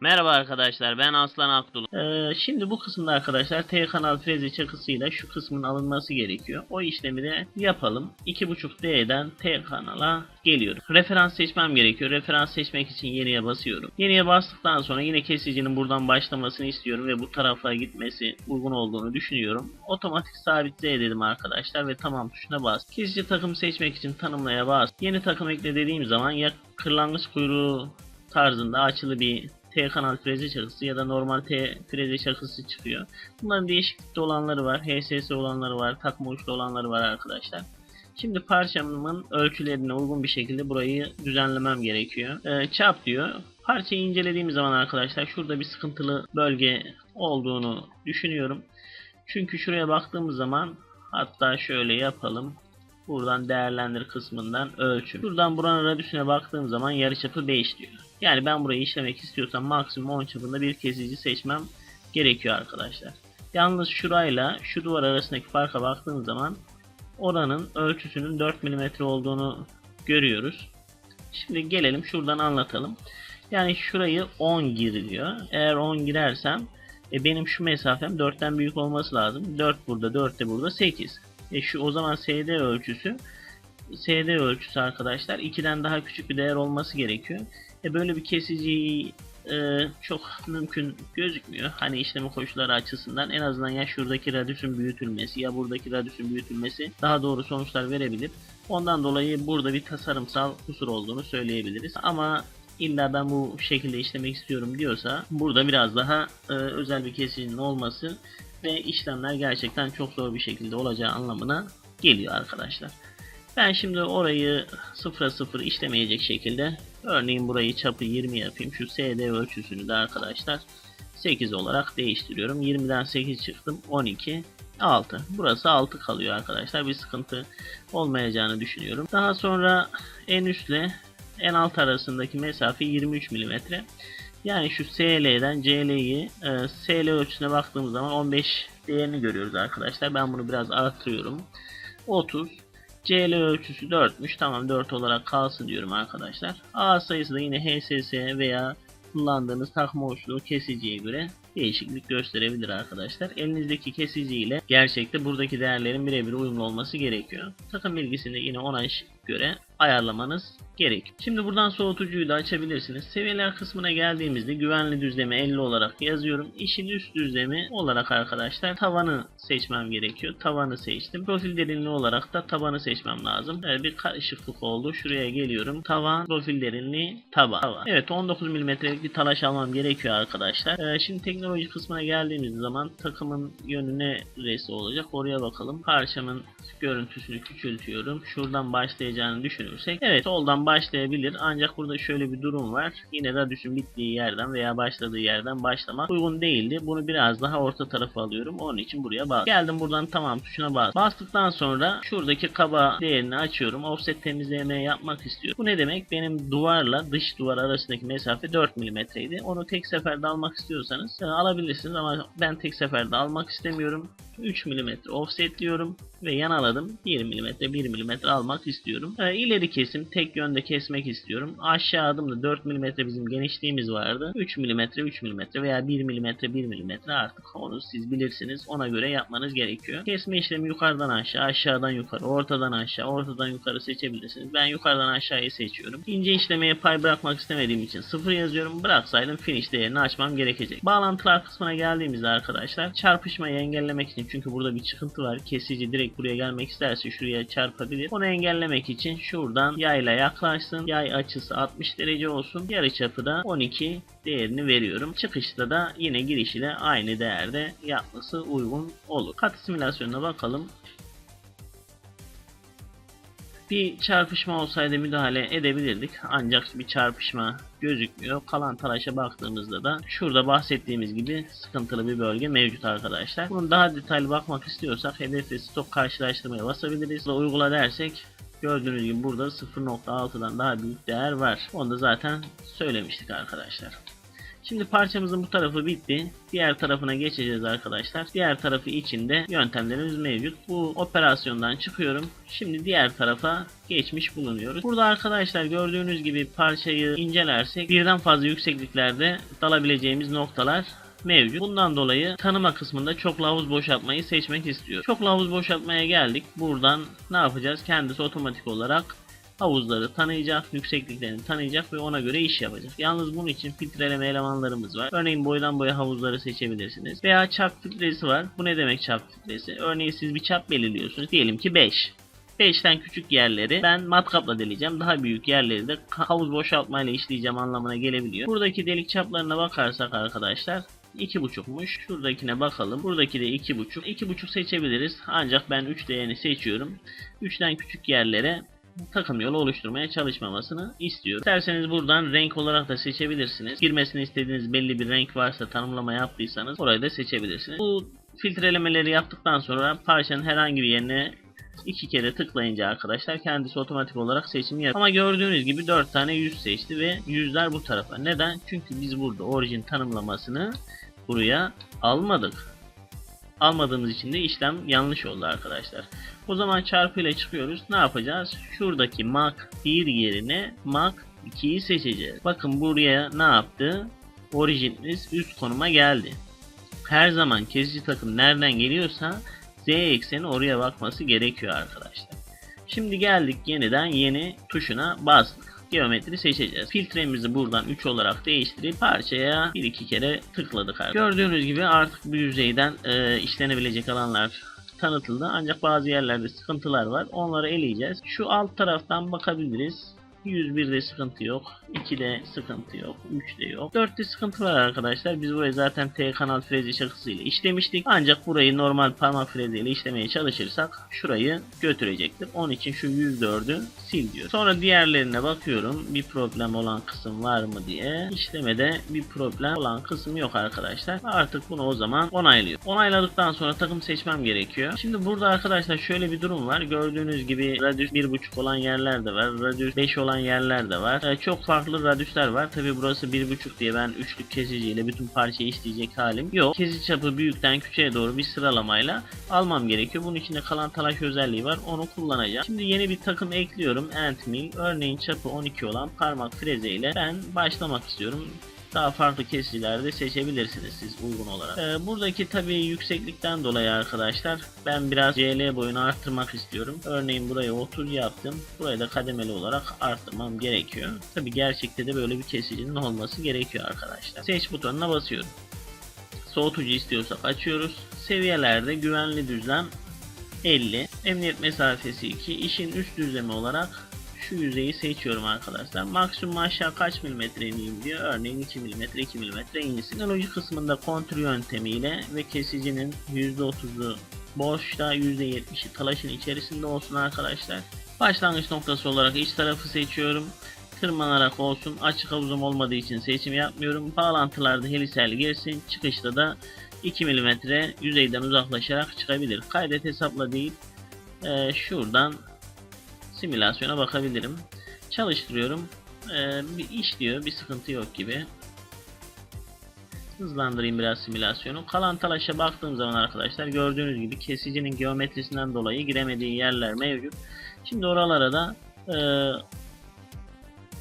Merhaba arkadaşlar ben Aslan Akdul. Ee, şimdi bu kısımda arkadaşlar T kanal freze çakısıyla şu kısmın alınması gerekiyor. O işlemi de yapalım. 2.5D'den T kanala geliyorum. Referans seçmem gerekiyor. Referans seçmek için yeniye basıyorum. Yeniye bastıktan sonra yine kesicinin buradan başlamasını istiyorum ve bu tarafa gitmesi uygun olduğunu düşünüyorum. Otomatik sabit Z dedim arkadaşlar ve tamam tuşuna bas. Kesici takım seçmek için tanımlaya bas. Yeni takım ekle dediğim zaman ya kırlangıç kuyruğu tarzında açılı bir T kanal freze çakısı ya da normal T freze çakısı çıkıyor. Bunların değişiklikte olanları var. HSS olanları var. Takma uçlu olanları var arkadaşlar. Şimdi parçamın ölçülerine uygun bir şekilde burayı düzenlemem gerekiyor. Ee, çap diyor. Parçayı incelediğimiz zaman arkadaşlar şurada bir sıkıntılı bölge olduğunu düşünüyorum. Çünkü şuraya baktığımız zaman hatta şöyle yapalım. Buradan değerlendir kısmından ölçüm. Buradan buranın radyüsüne baktığım zaman yarıçapı 5 diyor. Yani ben burayı işlemek istiyorsam maksimum 10 çapında bir kesici seçmem gerekiyor arkadaşlar. Yalnız şurayla şu duvar arasındaki farka baktığım zaman oranın ölçüsünün 4 mm olduğunu görüyoruz. Şimdi gelelim şuradan anlatalım. Yani şurayı 10 gir diyor. Eğer 10 girersem e, benim şu mesafem 4'ten büyük olması lazım. 4 burada 4 de burada 8. E şu o zaman SD ölçüsü SD ölçüsü arkadaşlar 2'den daha küçük bir değer olması gerekiyor. E böyle bir kesici e, çok mümkün gözükmüyor. Hani işleme koşulları açısından en azından ya şuradaki radyüsün büyütülmesi ya buradaki radyüsün büyütülmesi daha doğru sonuçlar verebilir. Ondan dolayı burada bir tasarımsal kusur olduğunu söyleyebiliriz. Ama illa ben bu şekilde işlemek istiyorum diyorsa burada biraz daha e, özel bir kesicinin olması ve işlemler gerçekten çok zor bir şekilde olacağı anlamına geliyor arkadaşlar. Ben şimdi orayı 0'a 0 işlemeyecek şekilde örneğin burayı çapı 20 yapayım. Şu SD ölçüsünü de arkadaşlar 8 olarak değiştiriyorum. 20'den 8 çıktım 12 6. Burası 6 kalıyor arkadaşlar. Bir sıkıntı olmayacağını düşünüyorum. Daha sonra en üstle en alt arasındaki mesafe 23 mm. Yani şu SL'den CL'yi e, SL ölçüsüne baktığımız zaman 15 değerini görüyoruz arkadaşlar. Ben bunu biraz arttırıyorum. 30 CL ölçüsü 4'müş. Tamam 4 olarak kalsın diyorum arkadaşlar. A sayısı da yine HSS veya kullandığınız takma uçlu kesiciye göre değişiklik gösterebilir arkadaşlar. Elinizdeki kesici ile gerçekte buradaki değerlerin birebir uyumlu olması gerekiyor. Takım bilgisini de yine ona göre ayarlamanız gerek. Şimdi buradan soğutucuyu da açabilirsiniz. Seviyeler kısmına geldiğimizde güvenli düzleme 50 olarak yazıyorum. İşin üst düzlemi olarak arkadaşlar tavanı seçmem gerekiyor. Tavanı seçtim. Profil derinliği olarak da tabanı seçmem lazım. Ee, bir karışıklık oldu. Şuraya geliyorum. Tavan, profil derinliği, taban. tavan. Evet 19 mm'lik bir talaş almam gerekiyor arkadaşlar. Ee, şimdi teknoloji kısmına geldiğimiz zaman takımın yönü neresi olacak? Oraya bakalım. Parçamın görüntüsünü küçültüyorum. Şuradan başlayacağını düşünürsek. Evet soldan başlayabilir. Ancak burada şöyle bir durum var. Yine radyüsün bittiği yerden veya başladığı yerden başlamak uygun değildi. Bunu biraz daha orta tarafa alıyorum. Onun için buraya bas. Geldim buradan tamam tuşuna bas. Bastıktan sonra şuradaki kaba değerini açıyorum. Offset temizleme yapmak istiyorum. Bu ne demek? Benim duvarla dış duvar arasındaki mesafe 4 mm'ydi. Onu tek seferde almak istiyorsanız e, alabilirsiniz ama ben tek seferde almak istemiyorum. 3 mm offset diyorum ve yanaladım 1 mm 1 mm almak istiyorum. E, ileri kesim tek yönde kesmek istiyorum. Aşağı adım da 4 mm bizim genişliğimiz vardı. 3 mm 3 mm veya 1 mm 1 mm artık onu siz bilirsiniz. Ona göre yapmanız gerekiyor. Kesme işlemi yukarıdan aşağı, aşağıdan yukarı, ortadan aşağı, ortadan yukarı seçebilirsiniz. Ben yukarıdan aşağıyı seçiyorum. İnce işlemeye pay bırakmak istemediğim için 0 yazıyorum. Bıraksaydım finish değerini açmam gerekecek. Bağlantılar kısmına geldiğimizde arkadaşlar çarpışmayı engellemek için çünkü burada bir çıkıntı var. Kesici direkt buraya gelmek isterse şuraya çarpabilir. Onu engellemek için şuradan yayla yaklaşsın. Yay açısı 60 derece olsun. Yarıçapı da 12 değerini veriyorum. Çıkışta da yine girişiyle aynı değerde yapması uygun olur. Kat simülasyonuna bakalım. Bir çarpışma olsaydı müdahale edebilirdik. Ancak bir çarpışma gözükmüyor. Kalan talaşa baktığımızda da şurada bahsettiğimiz gibi sıkıntılı bir bölge mevcut arkadaşlar. Bunun daha detaylı bakmak istiyorsak hedef ve stok karşılaştırmaya basabiliriz. Ve uygula dersek gördüğünüz gibi burada 0.6'dan daha büyük değer var. Onu da zaten söylemiştik arkadaşlar. Şimdi parçamızın bu tarafı bitti. Diğer tarafına geçeceğiz arkadaşlar. Diğer tarafı içinde yöntemlerimiz mevcut. Bu operasyondan çıkıyorum. Şimdi diğer tarafa geçmiş bulunuyoruz. Burada arkadaşlar gördüğünüz gibi parçayı incelersek birden fazla yüksekliklerde dalabileceğimiz noktalar mevcut. Bundan dolayı tanıma kısmında çok havuz boşaltmayı seçmek istiyor. Çok havuz boşaltmaya geldik. Buradan ne yapacağız? Kendisi otomatik olarak havuzları tanıyacak, yüksekliklerini tanıyacak ve ona göre iş yapacak. Yalnız bunun için filtreleme elemanlarımız var. Örneğin boydan boya havuzları seçebilirsiniz. Veya çap filtresi var. Bu ne demek çap filtresi? Örneğin siz bir çap belirliyorsunuz. Diyelim ki 5. 5'ten küçük yerleri ben matkapla deleceğim. Daha büyük yerleri de havuz boşaltmayla işleyeceğim anlamına gelebiliyor. Buradaki delik çaplarına bakarsak arkadaşlar 2.5'muş. Şuradakine bakalım. Buradaki de 2.5. 2.5 seçebiliriz. Ancak ben 3 değerini seçiyorum. 3'ten küçük yerlere takım yolu oluşturmaya çalışmamasını istiyorum. İsterseniz buradan renk olarak da seçebilirsiniz. Girmesini istediğiniz belli bir renk varsa tanımlama yaptıysanız orayı da seçebilirsiniz. Bu filtrelemeleri yaptıktan sonra parçanın herhangi bir yerine iki kere tıklayınca arkadaşlar kendisi otomatik olarak seçim yapıyor. Ama gördüğünüz gibi 4 tane yüz seçti ve yüzler bu tarafa. Neden? Çünkü biz burada orijin tanımlamasını buraya almadık. Almadığımız için de işlem yanlış oldu arkadaşlar. O zaman çarpı ile çıkıyoruz. Ne yapacağız? Şuradaki mak 1 yerine mak 2'yi seçeceğiz. Bakın buraya ne yaptı? Orijinimiz üst konuma geldi. Her zaman kesici takım nereden geliyorsa Z ekseni oraya bakması gerekiyor arkadaşlar. Şimdi geldik yeniden yeni tuşuna bastık. Geometri seçeceğiz. Filtremizi buradan 3 olarak değiştirip parçaya 1-2 kere tıkladık. Arkadaşlar. Gördüğünüz gibi artık bu yüzeyden e, işlenebilecek alanlar tanıtıldı. Ancak bazı yerlerde sıkıntılar var. Onları eleyeceğiz. Şu alt taraftan bakabiliriz. 101'de sıkıntı yok. 2'de sıkıntı yok. 3'de yok. 4'te sıkıntı var arkadaşlar. Biz burayı zaten T kanal frezi şakasıyla işlemiştik. Ancak burayı normal parmak freziyle işlemeye çalışırsak şurayı götürecektir. Onun için şu 104'ü sil diyor. Sonra diğerlerine bakıyorum. Bir problem olan kısım var mı diye. İşlemede bir problem olan kısım yok arkadaşlar. Artık bunu o zaman onaylıyor. Onayladıktan sonra takım seçmem gerekiyor. Şimdi burada arkadaşlar şöyle bir durum var. Gördüğünüz gibi radius 1.5 olan yerler de var. Radius 5 olan yerler de var. Ee, çok farklı radiuslar var. Tabi burası 1.5 diye ben üçlük kesiciyle bütün parçayı işleyecek halim yok. Kesici çapı büyükten küçüğe doğru bir sıralamayla almam gerekiyor. Bunun içinde kalan talaş özelliği var. Onu kullanacağım. Şimdi yeni bir takım ekliyorum. Ant mill. Örneğin çapı 12 olan parmak freze ile ben başlamak istiyorum daha farklı kesicilerde seçebilirsiniz siz uygun olarak. Ee, buradaki tabi yükseklikten dolayı arkadaşlar ben biraz CL boyunu arttırmak istiyorum. Örneğin burayı 30 yaptım. Burayı da kademeli olarak arttırmam gerekiyor. Tabi gerçekte de böyle bir kesicinin olması gerekiyor arkadaşlar. Seç butonuna basıyorum. Soğutucu istiyorsak açıyoruz. Seviyelerde güvenli düzlem 50. Emniyet mesafesi 2. İşin üst düzlemi olarak şu yüzeyi seçiyorum arkadaşlar. Maksimum aşağı kaç milimetre ineyim diyor. Örneğin 2 milimetre 2 milimetre insin. Teknoloji kısmında kontrol yöntemiyle ve kesicinin %30'u boşta %70'i talaşın içerisinde olsun arkadaşlar. Başlangıç noktası olarak iç tarafı seçiyorum. Tırmanarak olsun. Açık havuzum olmadığı için seçim yapmıyorum. Bağlantılarda helisel girsin. Çıkışta da 2 mm yüzeyden uzaklaşarak çıkabilir. Kaydet hesapla değil. Ee, şuradan simülasyona bakabilirim. Çalıştırıyorum. Ee, bir iş diyor. Bir sıkıntı yok gibi. Hızlandırayım biraz simülasyonu. Kalan talaşa baktığım zaman arkadaşlar gördüğünüz gibi kesicinin geometrisinden dolayı giremediği yerler mevcut. Şimdi oralara da e,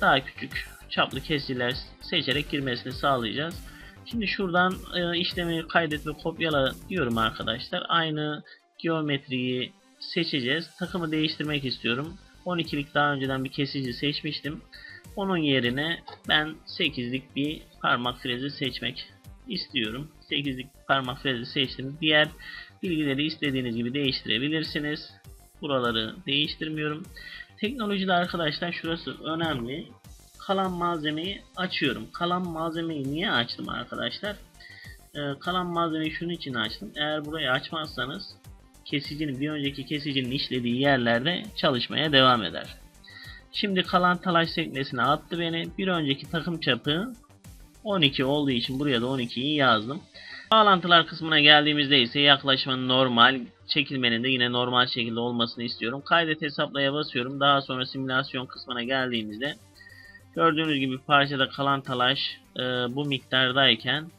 daha küçük çaplı kesiciler seçerek girmesini sağlayacağız. Şimdi şuradan e, işlemi kaydet ve kopyala diyorum arkadaşlar. Aynı geometriyi seçeceğiz. Takımı değiştirmek istiyorum. 12'lik daha önceden bir kesici seçmiştim. Onun yerine ben 8'lik bir parmak frezi seçmek istiyorum. 8'lik parmak frezi seçtim. Diğer bilgileri istediğiniz gibi değiştirebilirsiniz. Buraları değiştirmiyorum. Teknolojide arkadaşlar şurası önemli. Kalan malzemeyi açıyorum. Kalan malzemeyi niye açtım arkadaşlar? Ee, kalan malzemeyi şunun için açtım. Eğer burayı açmazsanız kesicinin bir önceki kesicinin işlediği yerlerde çalışmaya devam eder. Şimdi kalan talaş sekmesine attı beni. Bir önceki takım çapı 12 olduğu için buraya da 12'yi yazdım. Bağlantılar kısmına geldiğimizde ise yaklaşmanın normal, çekilmenin de yine normal şekilde olmasını istiyorum. Kaydet hesaplaya basıyorum. Daha sonra simülasyon kısmına geldiğimizde Gördüğünüz gibi parçada kalan talaş e, bu miktardayken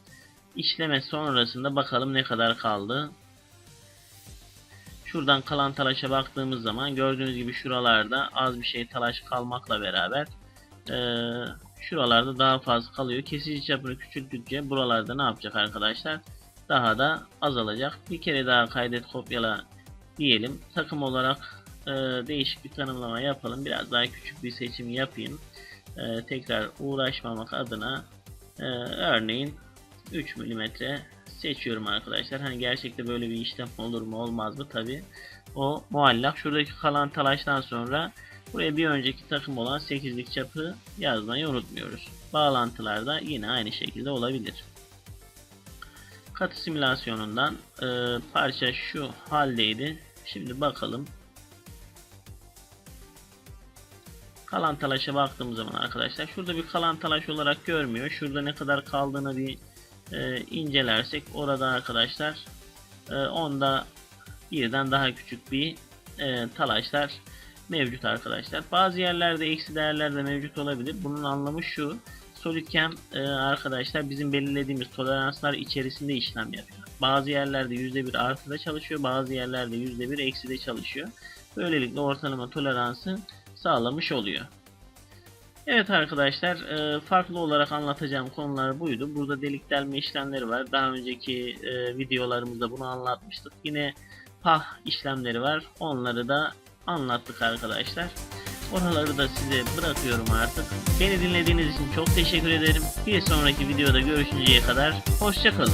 işleme sonrasında bakalım ne kadar kaldı. Şuradan kalan talaşa baktığımız zaman gördüğünüz gibi şuralarda az bir şey talaş kalmakla beraber e, şuralarda daha fazla kalıyor. Kesici çapını küçülttükçe buralarda ne yapacak arkadaşlar? Daha da azalacak. Bir kere daha kaydet kopyala diyelim. Takım olarak e, değişik bir tanımlama yapalım. Biraz daha küçük bir seçim yapayım. E, tekrar uğraşmamak adına e, örneğin 3 mm seçiyorum arkadaşlar. Hani gerçekte böyle bir işlem olur mu olmaz mı tabi. O muallak. Şuradaki kalan talaştan sonra buraya bir önceki takım olan 8'lik çapı yazmayı unutmuyoruz. Bağlantılarda yine aynı şekilde olabilir. Katı simülasyonundan e, parça şu haldeydi. Şimdi bakalım. Kalan talaşa baktığımız zaman arkadaşlar şurada bir kalan talaş olarak görmüyor. Şurada ne kadar kaldığını bir e, incelersek orada arkadaşlar e, onda birden daha küçük bir e, talaşlar mevcut arkadaşlar. Bazı yerlerde eksi değerler de mevcut olabilir. Bunun anlamı şu. SolidCam e, arkadaşlar bizim belirlediğimiz toleranslar içerisinde işlem yapıyor. Bazı yerlerde %1 artıda çalışıyor. Bazı yerlerde %1 ekside çalışıyor. Böylelikle ortalama toleransı sağlamış oluyor. Evet arkadaşlar e, farklı olarak anlatacağım konular buydu. Burada delik delme işlemleri var. Daha önceki e, videolarımızda bunu anlatmıştık. Yine pah işlemleri var. Onları da anlattık arkadaşlar. Oraları da size bırakıyorum artık. Beni dinlediğiniz için çok teşekkür ederim. Bir sonraki videoda görüşünceye kadar hoşçakalın.